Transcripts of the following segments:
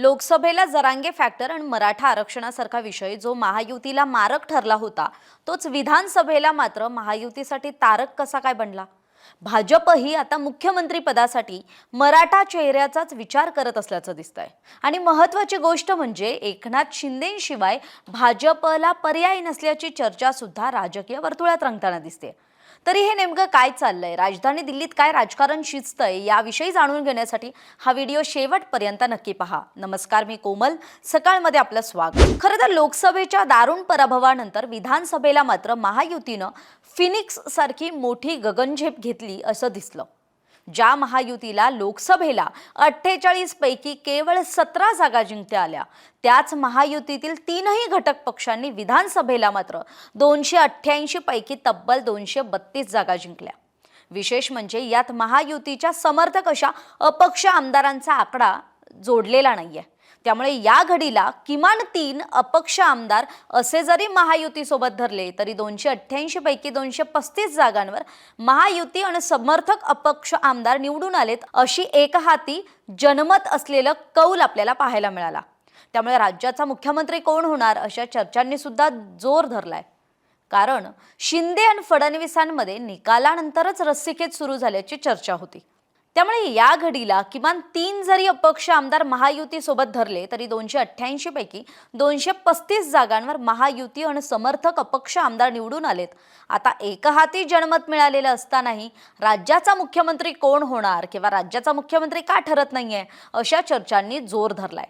लोकसभेला जरांगे फॅक्टर आणि मराठा आरक्षणासारखा विषय जो महायुतीला मारक ठरला होता तोच विधानसभेला मात्र महायुतीसाठी तारक कसा काय बनला? भाजपही आता मुख्यमंत्री पदासाठी मराठा चेहऱ्याचाच विचार करत असल्याचं दिसतंय. आणि महत्वाची गोष्ट म्हणजे एकनाथ शिंदेशिवाय भाजपला पर्याय नसल्याची चर्चा सुद्धा राजकीय वर्तुळात रंगताना दिसते तरी हे नेमकं काय चाललंय? राजधानी दिल्लीत काय राजकारण शिजतंय याविषयी जाणून घेण्यासाठी हा व्हिडिओ शेवटपर्यंत नक्की पहा. नमस्कार मी कोमल. सकाळमध्ये आपलं स्वागत. खरं तर लोकसभेच्या दारुण पराभवानंतर विधानसभेला मात्र महायुतीनं फिनिक्स सारखी मोठी गगनझेप घेतली असं दिसलं. ज्या महायुतीला लोकसभेला अठ्ठेचाळीस पैकी केवळ सतरा जागा जिंकता आल्या त्याच महायुतीतील तीनही घटक पक्षांनी विधानसभेला मात्र दोनशे अठ्ठ्याऐंशी पैकी तब्बल दोनशे बत्तीस जागा जिंकल्या. विशेष म्हणजे यात महायुतीच्या समर्थक अशा अपक्ष आमदारांचा आकडा जोडलेला नाहीये. त्यामुळे या घडीला किमान तीन अपक्ष आमदार असे जरी महायुतीसोबत धरले तरी दोनशे अठ्ठ्याऐंशी पैकी दोनशे पस्तीस जागांवर महायुती आणि समर्थक अपक्ष आमदार निवडून आलेत अशी एकहाती जनमत असलेलं कौल आपल्याला पाहायला मिळाला. त्यामुळे राज्याचा मुख्यमंत्री कोण होणार अशा चर्चांनी सुद्धा जोर धरलाय. कारण शिंदे आणि फडणवीसांमध्ये निकालानंतरच रस्सीखेच सुरू झाल्याची चर्चा होती. त्यामुळे या घडीला किमान तीन जरी अपक्ष आमदार महायुती सोबत धरले तरी दोनशे अठ्ठ्याऐंशी पैकी दोनशे पस्तीस जागांवर महायुती आणि समर्थक अपक्ष आमदार निवडून आलेत. आता एकहाती जनमत मिळालेलं असतानाही राज्याचा मुख्यमंत्री कोण होणार किंवा राज्याचा मुख्यमंत्री का ठरत नाहीये अशा चर्चांनी जोर धरलाय.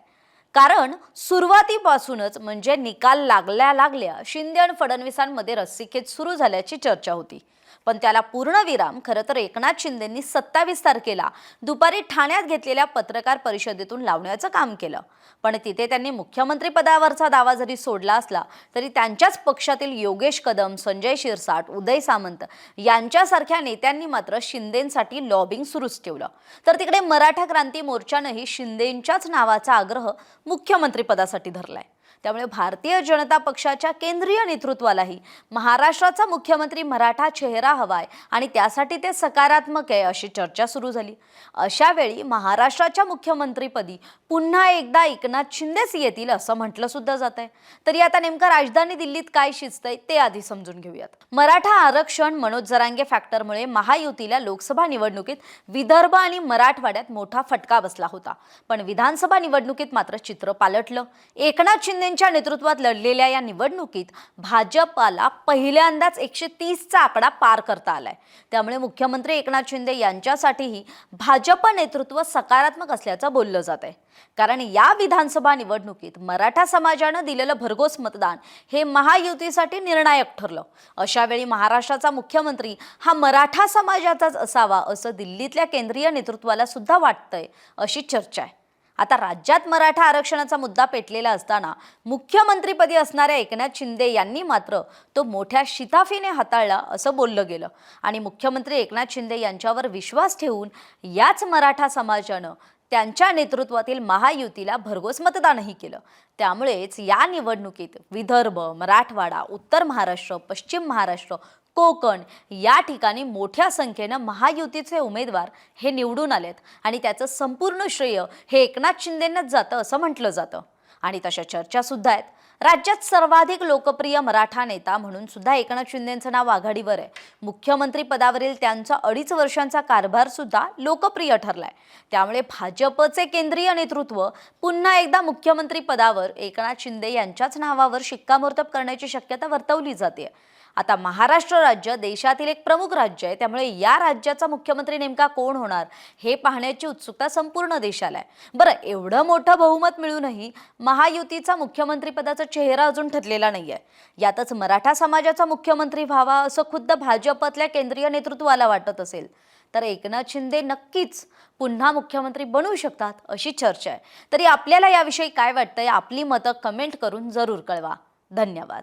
कारण सुरुवातीपासूनच म्हणजे निकाल लागल्या लागल्या शिंदे आणि फडणवीसांमध्ये रस्सीखेच सुरू झाल्याची चर्चा होती. पण त्याला पूर्णविराम खरं तर एकनाथ शिंदेंनी सत्तावीस तारखेला दुपारी ठाण्यात घेतलेल्या पत्रकार परिषदेतून लावण्याचं काम केलं. पण तिथे त्यांनी मुख्यमंत्री पदावरचा दावा जरी सोडला असला तरी त्यांच्याच पक्षातील योगेश कदम संजय शिरसाट उदय सामंत यांच्यासारख्या नेत्यांनी मात्र शिंदेंसाठी लॉबिंग सुरूच ठेवलं. तर तिकडे मराठा क्रांती मोर्चानंही शिंदेंच्याच नावाचा आग्रह मुख्यमंत्री पदासाठी धरलाय. त्यामुळे भारतीय जनता पक्षाच्या केंद्रीय नेतृत्वालाही महाराष्ट्राचा मुख्यमंत्री मराठा चेहरा हवाय आणि त्यासाठी ते सकारात्मक आहे अशी चर्चा सुरू झाली. अशा वेळी महाराष्ट्राच्या मुख्यमंत्रीपदी पुन्हा एकदा एकनाथ शिंदेच येतील असं म्हटलं सुद्धा जात आहे तरी आता नेमकं राजधानी दिल्लीत काय शिजतंय ते आधी समजून घेऊयात. मराठा आरक्षण मनोज जरांगे फॅक्टरमुळे महायुतीला लोकसभा निवडणुकीत विदर्भ आणि मराठवाड्यात मोठा फटका बसला होता. पण विधानसभा निवडणुकीत मात्र चित्र पालटलं. एकनाथ शिंदेच्या नेतृत्वात लढलेल्या या निवडणुकीत भाजपाला पहिल्यांदाच एकशे तीसचा आकडा पार करता आलाय. त्यामुळे मुख्यमंत्री एकनाथ शिंदे यांच्यासाठीही भाजप नेतृत्व सकारात्मक असल्याचं बोललं जात आहे. कारण या विधानसभा निवडणुकीत मराठा समाजानं दिलेलं भरघोस मतदान हे महायुतीसाठी निर्णायक ठरलं. अशा वेळी महाराष्ट्राचा मुख्यमंत्री हा मराठा समाजाचाच असावा असं दिल्लीतल्या केंद्रीय नेतृत्वाला सुद्धा वाटतंय अशी चर्चा आहे. आता राज्यात मराठा आरक्षणाचा मुद्दा पेटलेला असताना मुख्यमंत्रीपदी असणाऱ्या एकनाथ शिंदे यांनी मात्र तो मोठ्या शिताफीने हाताळला असं बोललं गेलं. आणि मुख्यमंत्री एकनाथ शिंदे यांच्यावर विश्वास ठेवून याच मराठा समाजानं त्यांच्या नेतृत्वातील महायुतीला भरघोस मतदानही केलं. त्यामुळेच या निवडणुकीत विदर्भ मराठवाडा उत्तर महाराष्ट्र पश्चिम महाराष्ट्र कोकण. या ठिकाणी मोठ्या संख्येनं महायुतीचे उमेदवार हे निवडून आलेत. आणि त्याचं संपूर्ण श्रेय हे एकनाथ शिंदेंनाच जातं असं म्हटलं जातं. आणि तशा चर्चा सुद्धा आहेत. राज्यात सर्वाधिक लोकप्रिय मराठा नेता म्हणून सुद्धा एकनाथ शिंदेचं नाव आघाडीवर आहे. मुख्यमंत्री पदावरील त्यांचा अडीच वर्षांचा कारभार सुद्धा लोकप्रिय ठरलाय. त्यामुळे भाजपचे केंद्रीय नेतृत्व पुन्हा एकदा मुख्यमंत्री पदावर एकनाथ शिंदे यांच्याच नावावर शिक्कामोर्तब करण्याची शक्यता वर्तवली जाते आता महाराष्ट्र राज्य देशातील एक प्रमुख राज्य आहे त्यामुळे या राज्याचा मुख्यमंत्री नेमका कोण होणार हे पाहण्याची उत्सुकता संपूर्ण देशाला आहे. बरं एवढं मोठं बहुमत मिळूनही महायुतीचा मुख्यमंत्रीपदाचा चेहरा अजून ठरलेला नाही आहे यातच मराठा समाजाचा मुख्यमंत्री व्हावा असं खुद्द भाजपतल्या केंद्रीय नेतृत्वाला वाटत असेल तर एकनाथ शिंदे नक्कीच पुन्हा मुख्यमंत्री बनू शकतात अशी चर्चा आहे. तरी आपल्याला याविषयी काय वाटतंय आपली मतं कमेंट करून जरूर कळवा. धन्यवाद.